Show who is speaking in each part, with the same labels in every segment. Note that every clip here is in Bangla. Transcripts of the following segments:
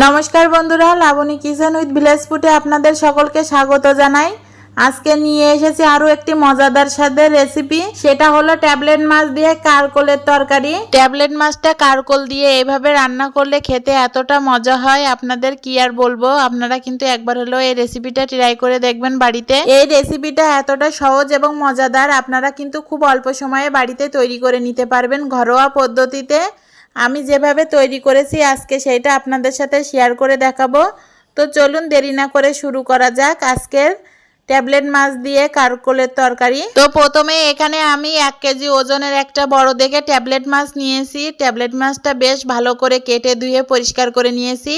Speaker 1: নমস্কার বন্ধুরা, লাবণী কিচেন উইথ ফুটে আপনাদের সকলকে স্বাগত জানাই। আজকে নিয়ে এসেছি আরও একটি মজাদার স্বাদের রেসিপি সেটা হলো ট্যাবলেট মাছ দিয়ে কারকোলের তরকারি। ট্যাবলেট মাছটা কারকোল দিয়ে এভাবে রান্না করলে খেতে এতটা মজা হয়, আপনাদের কি আর বলব? আপনারা কিন্তু একবার হলেও এই রেসিপিটা ট্রাই করে দেখবেন বাড়িতে। এই রেসিপিটা এতটা সহজ এবং মজাদার, আপনারা কিন্তু খুব অল্প সময়ে বাড়িতে তৈরি করে নিতে পারবেন ঘরোয়া পদ্ধতিতে। আমি যেভাবে তৈরি করেছি আজকে সেইটা আপনাদের সাথে শেয়ার করে দেখাবো। তো চলুন দেরি না করে শুরু করা যাক আজকের ট্যাবলেট মাছ দিয়ে কারকোলের তরকারি। তো প্রথমে এখানে আমি এক কেজি ওজনের একটা বড় দেখে ট্যাবলেট মাছ নিয়েছি। ট্যাবলেট মাছটা বেশ ভালো করে কেটে ধুয়ে পরিষ্কার করে নিয়েছি।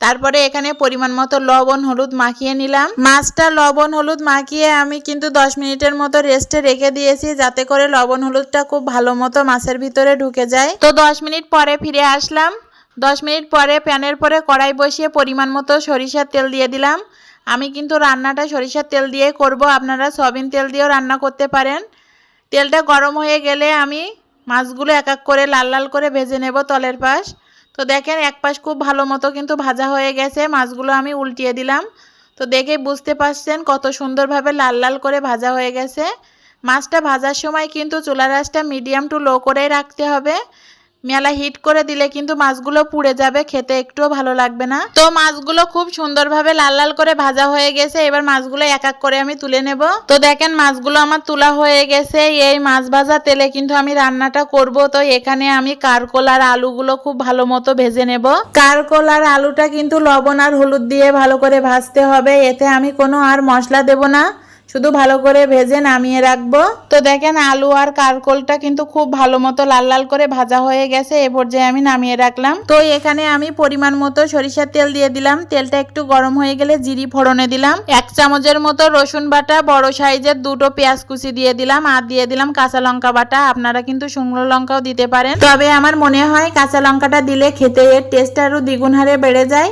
Speaker 1: তারপরে এখানে পরিমাণ মতো লবণ, হলুদ মাখিয়ে নিলাম। মাছটা লবণ, হলুদ মাখিয়ে আমি কিন্তু দশ মিনিটের মতো রেস্টে রেখে দিয়েছি যাতে করে লবণ, হলুদটা খুব ভালো মতো মাছের ভিতরে ঢুকে যায়। তো দশ মিনিট পরে ফিরে আসলাম। দশ মিনিট পরে প্যানের পরে কড়াই বসিয়ে পরিমাণ মতো সরিষার তেল দিয়ে দিলাম। আমি কিন্তু রান্নাটা সরিষার তেল দিয়ে করব। আপনারা সয়াবিন তেল দিয়েও রান্না করতে পারেন। তেলটা গরম হয়ে গেলে আমি মাছগুলো এক এক করে লাল লাল করে ভেজে নেব তলের পাশ। তো দেখেন এক পাশ খুব ভালো মতো কিন্তু ভাজা হয়ে গেছে। মাছগুলো আমি উল্টিয়ে দিলাম। তো দেখে বুঝতে পারছেন কত সুন্দরভাবে লাল লাল করে ভাজা হয়ে গেছে। মাছটা ভাজার সময় কিন্তু চুলা রাসটা মিডিয়াম টু লো করেই রাখতে হবে। মেলা হিট করে দিলে কিন্তু মাছগুলো পুড়ে যাবে, খেতে একটুও ভালো লাগবে না। তো মাছগুলো খুব সুন্দরভাবে লাল লাল করে ভাজা হয়ে গেছে, এবার মাছগুলো এক এক করে আমি তুলে নেব। তো দেখেন মাছগুলো আমার তোলা হয়ে গেছে, এই মাছ ভাজা তেলে কিন্তু আমি রান্নাটা করব। তো এখানে আমি কারকোল আর আলুগুলো খুব ভালো মতো ভেজে নেব। কারকোল আর আলুটা কিন্তু লবণ আর হলুদ দিয়ে ভালো করে ভাজতে হবে, এতে আমি কোনো আর মশলা দেব না। শুধু ভালো করে ভেজে নামিয়ে রাখব। তো দেখেন আলু আর কারকোলটা কিন্তু খুব ভালো মতো লাল লাল করে ভাজা হয়ে গেছে, এ পর্যায়ে আমি নামিয়ে রাখলাম। তো এখানে আমি পরিমাণ মতো সরিষার তেল দিয়ে দিলাম। তেলটা একটু গরম হয়ে গেলে জিরি ফোড়নে দিলাম। এক চামচের মতো রসুন বাটা, বড় সাইজের দুটো পেঁয়াজ কুচি দিয়ে দিলাম আর দিয়ে দিলাম কাঁচা লঙ্কা বাটা। আপনারা কিন্তু শুকনো লঙ্কাও দিতে পারেন। তবে আমার মনে হয় কাঁচা লঙ্কাটা দিলে খেতে এর টেস্ট আরও দ্বিগুণ হারে বেড়ে যায়।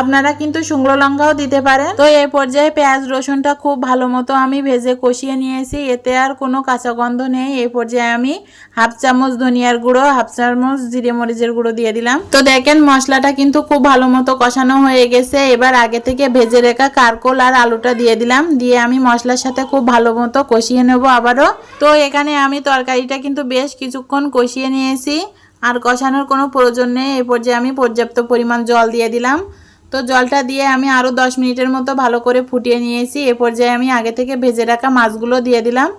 Speaker 1: আপনারা কিন্তু শুকনো লঙ্কাও দিতে পারেন। তো এই পর্যায়ে পেঁয়াজ, রসুনটা খুব ভালো মতো আমি ভেজে কষিয়ে নিয়েছি। এতে আর কোনো কাঁচা গন্ধ নেই। এই পর্যায়ে আমি হাফ চামচ ধনিয়ার গুঁড়ো, হাফ চামচ জিরে মরিচের গুঁড়ো দিয়ে দিলাম। তো দেখেন মশলাটা কিন্তু খুব ভালো মতো কষানো হয়ে গেছে। এবার আগে থেকে ভেজে রেখা কারকোল আর আলুটা দিয়ে দিলাম। দিয়ে আমি মশলার সাথে খুব ভালো মতো কষিয়ে নেব আবারও। তো এখানে আমি তরকারিটা কিন্তু বেশ কিছুক্ষণ কষিয়ে নিয়েছি। আর কষানোর কোনো প্রয়োজন নেই। এই পর্যায়ে আমি পর্যাপ্ত পরিমাণ জল দিয়ে দিলাম। তো জলটা দিয়ে আমি আরও দশ মিনিটের মতো ভালো করে ফুটিয়ে নিয়েছি। এ পর্যায়ে আমি আগে থেকে ভেজে রাখা মাছগুলো দিয়ে দিলাম।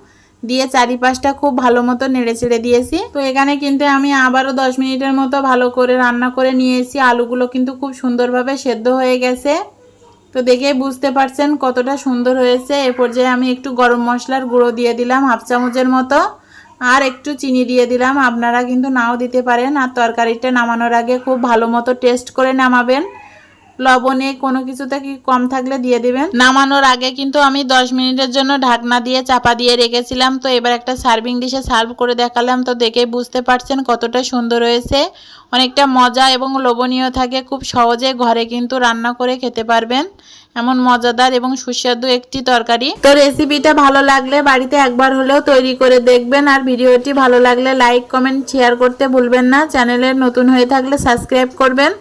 Speaker 1: দিয়ে চারিপাশটা খুব ভালো মতো নেড়ে চেড়ে দিয়েছি। তো এখানে কিন্তু আমি আবারও দশ মিনিটের মতো ভালো করে রান্না করে নিয়েছি। আলুগুলো কিন্তু খুব সুন্দরভাবে সেদ্ধ হয়ে গেছে। তো দেখে বুঝতে পারছেন কতটা সুন্দর হয়েছে। এ পর্যায়ে আমি একটু গরম মশলার গুঁড়ো দিয়ে দিলাম হাফ চামচের মতো। আর একটু চিনি দিয়ে দিলাম। আপনারা কিন্তু নাও দিতে পারেন। আর তরকারিটা নামানোর আগে খুব ভালো মতো টেস্ট করে নামাবেন। লবণে কোনো কিছুতে কি কম থাকলে দিয়ে দিবেন? নামানোর আগে কিন্তু আমি দশ মিনিটের জন্য ঢাকনা দিয়ে চাপা দিয়ে রেখেছিলাম, তো এবার একটা সার্ভিং ডিশে সার্ভ করে দেখালাম, তো দেখে বুঝতে পারছেন কতটা সুন্দর হয়েছে। অনেকটা মজা এবং লোভনীয় থাকে, খুব সহজে ঘরে কিন্তু রান্না করে খেতে পারবেন। এমন মজাদার এবং সুস্বাদু একটি তরকারি। তো রেসিপিটা ভালো লাগলে বাড়িতে একবার হলেও তৈরি করে দেখবেন, আর ভিডিওটি ভালো লাগলে লাইক কমেন্ট শেয়ার করতে ভুলবেন না। চ্যানেলে নতুন হয়ে থাকলে সাবস্ক্রাইব করবেন।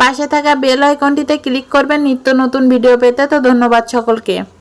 Speaker 1: পাশে থাকা বেল আইকনটিতে ক্লিক করবেন নিত্য নতুন ভিডিও পেতে। তো ধন্যবাদ সকলকে।